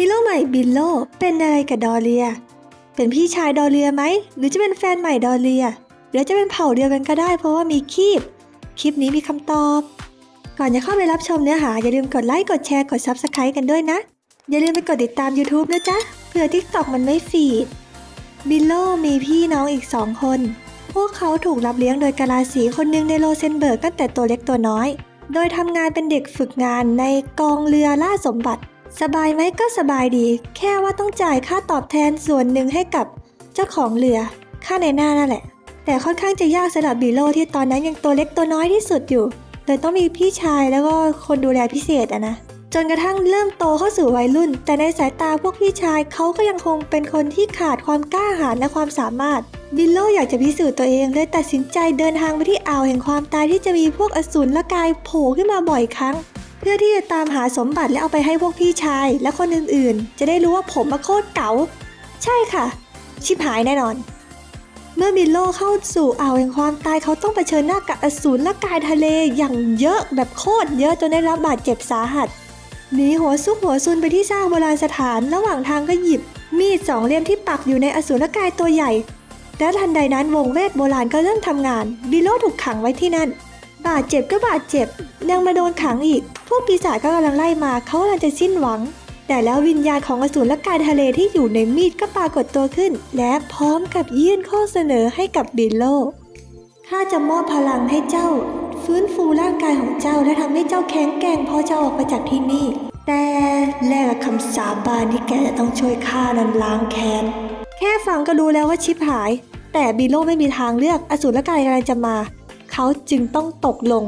ฮีโร่ใหม่บิลโลเป็นอะไรกับดอเรีย เป็นพี่ชายดอเรียไหม หรือจะเป็นแฟนใหม่ดอเรีย หรือจะเป็นเผ่าเดียวกันก็ได้เพราะว่ามีคีบ คลิปนี้มีคำตอบ ก่อนจะเข้าไปรับชมเนื้อหา อย่าลืมกดไลค์กดแชร์กด Subscribe กันด้วยนะ อย่าลืมไปกดติดตาม YouTube นะจ๊ะเผื่อ TikTok มันไม่ฟีด บิลโลมีพี่น้องอีกสองคน พวกเขาถูกรับเลี้ยงโดยกาลาสีคนหนึ่งในโลเซนเบิร์กตั้งแต่ตัวเล็กตัวน้อย โดยทำงานเป็นเด็กฝึกงานในกองเรือล่าสมบัติ สบายไหมก็สบายดี แค่ว่าต้องจ่ายค่าตอบแทนส่วนหนึ่งให้กับเจ้าของเรือ ค่าในหน้านั่นแหละ แต่ค่อนข้างจะยากสำหรับบิลโลที่ตอนนั้นยังตัวเล็กตัวน้อยที่สุดอยู่เลยต้องมีพี่ชายแล้วก็คนดูแลพิเศษอะนะจนกระทั่งเริ่มโตเข้าสู่วัยรุ่น แต่ในสายตาพวกพี่ชายเขาก็ยังคงเป็นคนที่ขาดความกล้าหาญและความสามารถ บิลโลอยากจะพิสูจน์ตัวเองเลยตัดสินใจเดินทางไปที่อ่าวแห่งความตายที่จะมีพวกอสูรละกายโผล่ขึ้นมาบ่อยครั้ง พื่อที่จะตามหาสมบัติและเอาไปให้พวกพี่ชาย และคนอื่นๆ จะได้รู้ว่าผมมาโคตรเก๋า ใช่ค่ะ ชิบหายแน่นอน เมื่อบิลโลเข้าสู่อ่าวแห่งความตายเขาต้องเผชิญหน้ากับอสูรและกายทะเลอย่างเยอะแบบโคตรเยอะจนได้รับบาดเจ็บสาหัสหนีหัวซุกหัวซุนไปที่สร้างโบราณสถานระหว่างทางก็หยิบ มีดสองเล่มที่ปักอยู่ในอสูรกายตัวใหญ่และทันใดนั้นวงเวทโบราณก็เริ่มทำงานบิโลถูกขังไว้ที่นั่น บาดเจ็บก็บาดเจ็บ ยังมาโดนขังอีก พวกปีศาจก็กำลังไล่มาเขากำลังจะสิ้นหวัง แต่แล้ววิญญาณของอสูรและกายทะเลที่อยู่ในมีดก็ปรากฏตัวขึ้น และพร้อมกับยื่นข้อเสนอให้กับบิลโลข้าจะมอบพลังให้เจ้า ฟื้นฟูร่างกายของเจ้าและทำให้เจ้าแข็งแกร่งพอจะออกไปจากที่นี่ แต่แลกกับคำสาบานที่แกจะต้องช่วยข้านั้นล้างแค้นแค่ฟังก็รู้แล้วว่าชิปหาย แต่บิโลไม่มีทางเลือกอสูรกายกำลังจะมา เขาจึงต้องตกลง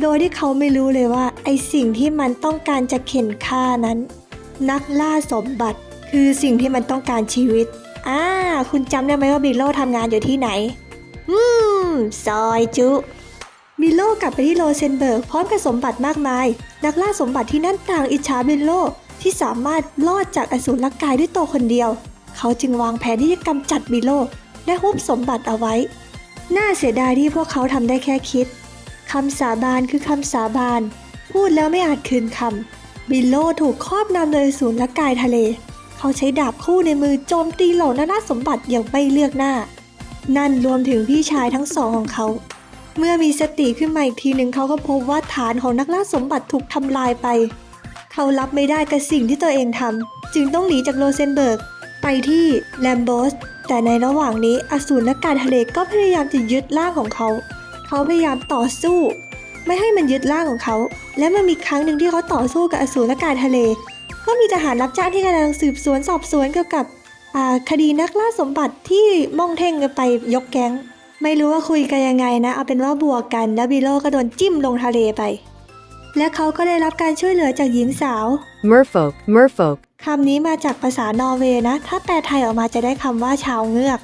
โดยที่เขาไม่รู้เลยว่า ไอสิ่งที่มันต้องการจะเข็นฆ่านั้น นักล่าสมบัติ คือสิ่งที่มันต้องการชีวิตอ่าคุณจำได้ไหมว่าบิโลทำงานอยู่ที่ไหน อืม ซอยจุบิลโลกลับไปที่โลเซนเบิร์กพร้อมกับสมบัติมากมาย นักล่าสมบัติที่นั่นต่างอิจฉาบิลโลที่สามารถรอดจากอสูรลักกายด้วยตัวคนเดียว เขาจึงวางแผนที่จะกำจัดบิลโลและฮุบสมบัติเอาไว้ น่าเสียดายที่พวกเขาทำได้แค่คิดคำสาบานคือคำสาบาน พูดแล้วไม่อาจคืนคำบิลโลถูกครอบนำโดยอสูรลักกายทะเล เขาใช้ดาบคู่ในมือโจมตีเหล่านานาสมบัติอย่างไม่เลือกหน้า นั่นรวมถึงพี่ชายทั้งสองของเขา เมื่อมีสติขึ้นมาอีกทีหนึ่งเขาก็พบว่าฐานของนักล่าสมบัติถูกทำลายไป เขารับไม่ได้กับสิ่งที่ตัวเองทำจึงต้องหนีจากโรเซนเบิร์กไปที่แลมโบส แต่ในระหว่างนี้อสูรนักการทะเลก็พยายามจะยึดร่างของเขา เขาพยายามต่อสู้ ไม่ให้มันยึดร่างของเขา และมันมีครั้งหนึ่งที่เขาต่อสู้กับอสูรนักการทะเล ก็มีทหารรับจ้างที่กำลังสืบสวนสอบสวนเกี่ยวกับคดีนักล่าสมบัติที่ม่องเท่งกันไปยกแก๊ง ไม่รู้ว่าคุยกันยังไงนะ เอาเป็นว่าบวกกันแล้วบิโลก็โดนจิ้มลงทะเลไป และเขาก็ได้รับการช่วยเหลือจากหญิงสาว Merfolk, merfolk. คำนี้มาจากภาษานอร์เวย์นะ ถ้าแปลไทยออกมาจะได้คำว่าชาวเงือก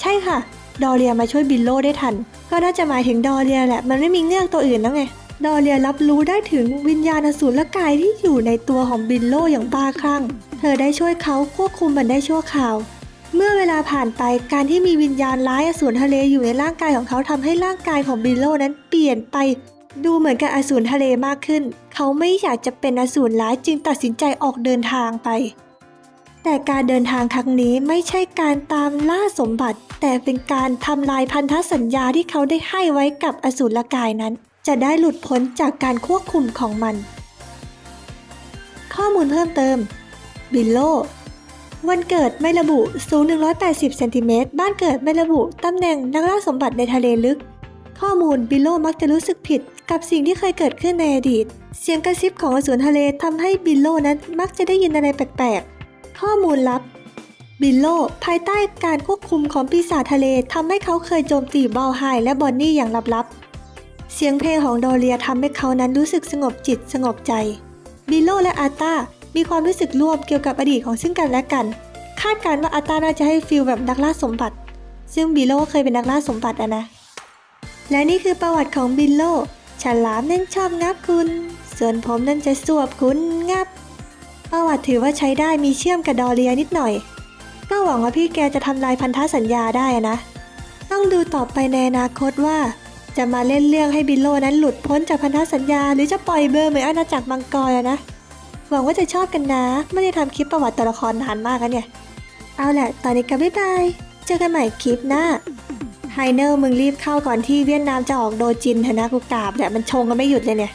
ใช่ค่ะ ดอเรียมาช่วยบิลโลได้ทัน ก็น่าจะหมายถึงดอเรียแหละ มันไม่มีเงือกตัวอื่นแล้วไง ดอเรียรับรู้ได้ถึงวิญญาณอสูรกายที่อยู่ในตัวของบิลโลอย่างบ้าคลั่ง เธอได้ช่วยเขาควบคุมมันได้ชั่วคราว เมื่อเวลาผ่านไป การที่มีวิญญาณร้ายอสูรทะเลอยู่ในร่างกายของเขาทำให้ร่างกายของบิลโลนั้นเปลี่ยนไป ดูเหมือนกับอสูรทะเลมากขึ้น เขาไม่อยากจะเป็นอสูรร้ายจึงตัดสินใจออกเดินทางไป แต่การเดินทางครั้งนี้ไม่ใช่การตามล่าสมบัติ แต่เป็นการทำลายพันธสัญญาที่เขาได้ให้ไว้กับอสูรกายนั้น จะได้หลุดพ้นจากการควบคุมของมัน ข้อมูลเพิ่มเติม บิลโล วันเกิดไม่ระบุ สูง 180 เซนติเมตร บ้านเกิดไม่ระบุ ตำแหน่งนักล่าสมบัติในทะเลลึก ข้อมูลบิลโลมักจะรู้สึกผิด กับสิ่งที่เคยเกิดขึ้นในอดีต เสียงกระซิบของอสูรทะเลทำให้บิลโลนั้นมักจะได้ยินอะไรแปลกๆ ข้อมูลลับ บิลโลภายใต้การควบคุมของปีศาจทะเลทำให้เขาเคยโจมตีบอลไฮและบอนนี่อย่างลับๆ เสียงเพลงของโดเรียทำให้เขานั้นรู้สึกสงบจิตสงบใจ บิลโลและอาตามีความรู้สึกร่วมเกี่ยวกับอดีตของซึ่งกันและกัน คาดการณ์ว่าอาตาน่าจะให้ฟีลแบบนักล่าสมบัติ ซึ่งบิลโลเคยเป็นนักล่าสมบัติอะนะและนี่คือประวัติของบิลโล ฉลามนั้นชอบงับคุณ ส่วนผมนั้นจะสวบคุณงับประวัติถือว่าใช้ได้มีเชื่อมกับดอเรียนิดหน่อย ก็หวังว่าพี่แกจะทำลายพันธสัญญาได้นะ ต้องดูต่อไปในอนาคตว่า จะมาเล่นเรื่องให้บิลโลนั้นหลุดพ้นจากพันธสัญญา หรือจะปล่อยเบอร์เหมือนอาณาจักรมังกรอะนะ หวังว่าจะชอบกันนะ ไม่ได้ทำคลิปประวัติตัวละครนานมากแล้วเนี่ย เอาแหละ ตอนนี้ก็บ๊ายบาย เจอกันใหม่คลิปหน้า ไฮเนอร์มึงรีบเข้าก่อนที่เวียดนามจะออกโดจินเถอะนะกูกราบแหละมันชงกันไม่หยุดเลยเนี่ย